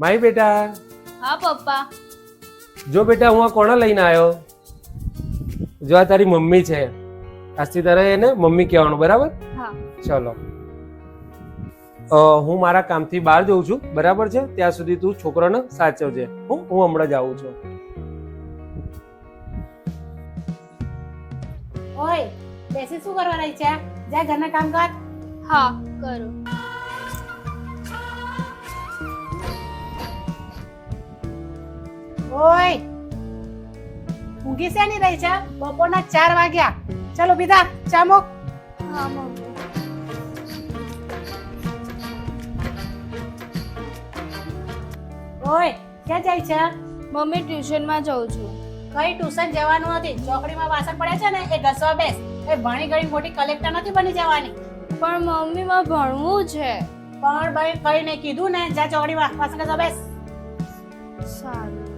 My બેટા. હા પપ્પા. જો બેટા હું આ કોને લઈને આવ્યો જો આ તારી મમ્મી છે. આજથી તારે એને મમ્મી કહેવાનું બરાબર? હા. ચલો. હું મારા કામથી બહાર જઉં છું બરાબર છે? ત્યાં સુધી તું છોકરાને સાચવજે. હું હું હમણાં જ આવું છું. ઓય બેસી શું કરવા રહી છે? જા ઘરના કામ કર હા કરું. ઓય ઊંઘી છે નહીં રહી છે બપોરના ચાર વાગ્યા. ચલો બીધા ચા મૂક. ઓય ક્યાં જાય છે? મમ્મી ટ્યુશનમાં જાઉં છું. કઈ ટ્યુશન જવાનું નથી? ચોકડીમાં વાસણ પડ્યા છે ને એ ઘસવા બેસ. એ ભણી ગણી મોટી કલેક્ટર નથી બની જવાની. પણ મમ્મી માં ભણવું છે. પણ ભાઈ કઈ નહીં કીધું ને જા ચોકડીમાં વાસણ ઘસવા બેસ. સારું.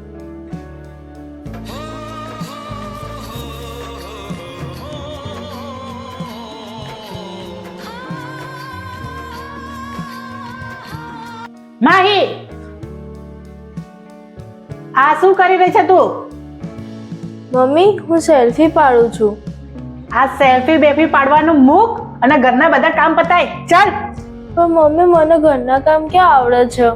માહી આ શું કરી રહી છે તું? મમ્મી હું સેલ્ફી પાડું છું. આ સેલ્ફી બેફી પાડવાનું મૂક અને ઘરના બધા કામ પતાય. ચાલ. પણ મમ્મી મને ઘરના કામ ક્યાં આવડે છે?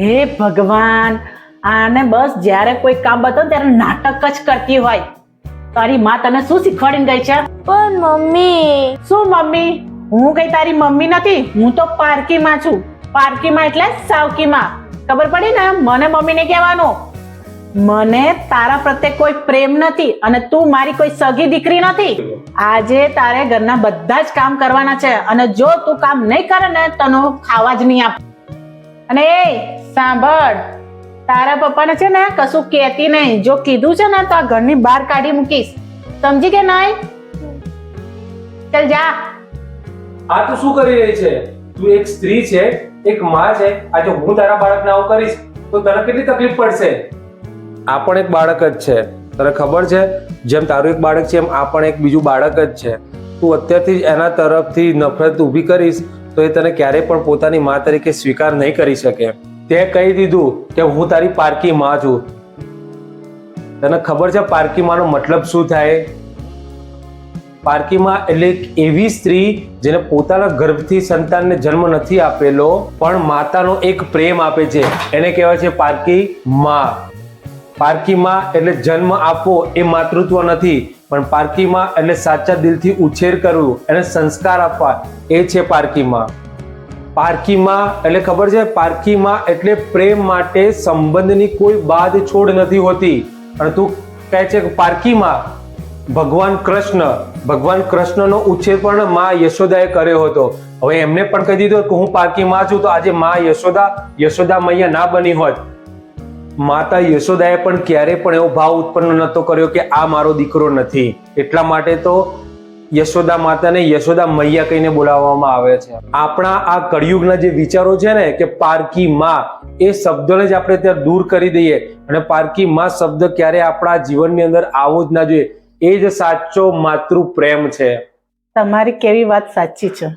હે ભગવાન આને બસ જ્યારે કોઈ કામ બતાવો ત્યારે નાટક જ કરતી હોય. તારી માં તને શું શીખવાડીને ગઈ છે? પણ મમ્મી. શું મમ્મી? હું કઈ તારી મમ્મી નથી હું તો પારકીમાં છું. પારકીમાં એટલે સાવકીમાં. ખબર પડી ને? મને મમ્મીને કહેવાનું, મને તારા પ્રત્યે કોઈ પ્રેમ નથી અને તું મારી કોઈ સગી દીકરી નથી. આજે તારે ઘરના બધા જ કામ કરવાના છે અને જો તું કામ નહીં કરે ને, તને ખાવા જ નહીં આપ. અને એ, સાંભળ, તારા પપ્પાને છે ને કશું કહેતી નહીં. જો કીધું છે ને, તો આ ઘરની બહાર કાઢી મૂકીશ. સમજી કે નહીં? ચલ જા. આ તું શું કરી રહી છે? તું એક સ્ત્રી છે એક માં છે આજે હું તારા બાળકને આવું કરીશ, તો તને કેટલી તકલીફ પડશે? આ પણ એક બાળક જ છે. તને ખબર છે? જેમ તારું એક બાળક છે, એમ આ પણ એક બીજું બાળક જ છે. તું અત્યારથી એના તરફથી નફરત ઊભી કરીશ, તો એ તને ક્યારેય પણ પોતાની માં તરીકે સ્વીકાર નહીં કરી શકે. તે કહી દીધું કે હું તારી પારકી માં છું. તને ખબર છે પારકી માનો મતલબ શું થાય? પારકીમાં એટલે એક એવી સ્ત્રી જેને પોતાના ગર્ભથી સંતાનને જન્મ નથી આપેલો, પણ માતાનો એક પ્રેમ આપે છે. એને કહેવાય છે પારકી માં. પારકી માં એટલે જન્મ આપવો એ માતૃત્વ નથી, પણ પારકી માં એટલે સાચા દિલથી ઉછેર કરવું એને સંસ્કાર આપવા એ છે પારકી માં પારકી માં એટલે ખબર છે? પારકી માં એટલે પ્રેમ માટે સંબંધની કોઈ બાદ છોડ નથી હોતી. અને તું કહે છે કે પારકી માં ભગવાન કૃષ્ણ, ભગવાન કૃષ્ણનો ઉછેર પણ માં યશોદાએ કર્યો હતો. હવે એમને પણ કહી દીધું કે હું પારકી માં છું, તો આજે માં યશોદા યશોદા મૈયા ના બની હોત. માતા યશોદાએ પણ ક્યારે પણ એવો ભાવ ઉત્પન્ન નહોતો કર્યો કે આ મારો દીકરો નથી. એટલા માટે તો યશોદા માતાને યશોદા મૈયા કહીને બોલાવવામાં આવે છે. આપણા આ કળિયુગના જે વિચારો છે ને, કે પારકી માં, એ શબ્દોને જ આપણે ત્યાં દૂર કરી દઈએ. અને પારકી માં શબ્દ ક્યારે આપણા જીવનની અંદર આવો જ ના જોઈએ. એ જ સાચો માતૃ પ્રેમ છે. તમારી કેવી વાત સાચી છે.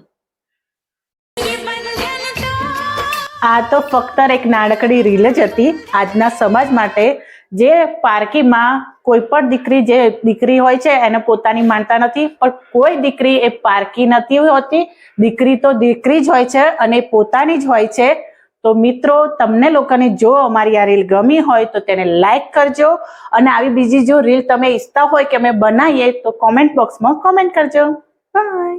આ તો ફક્ત એક નાનકડી રીલ જ હતી. આજના સમાજ માટે જે પારકીમાં કોઈ પણ દીકરી જે દીકરી હોય છે, એને પોતાની માનતા નથી. પણ કોઈ દીકરી એ પારકી નથી હોતી. દીકરી તો દીકરી જ હોય છે અને પોતાની જ હોય છે. તો મિત્રો, તમને લોકોને જો અમારી આ રીલ ગમી હોય તો તેને લાઈક કરજો. અને આવી બીજી જો રીલ તમે ઈચ્છતા હોય કે અમે બનાવીએ, તો કોમેન્ટ બોક્સમાં કોમેન્ટ કરજો. બાય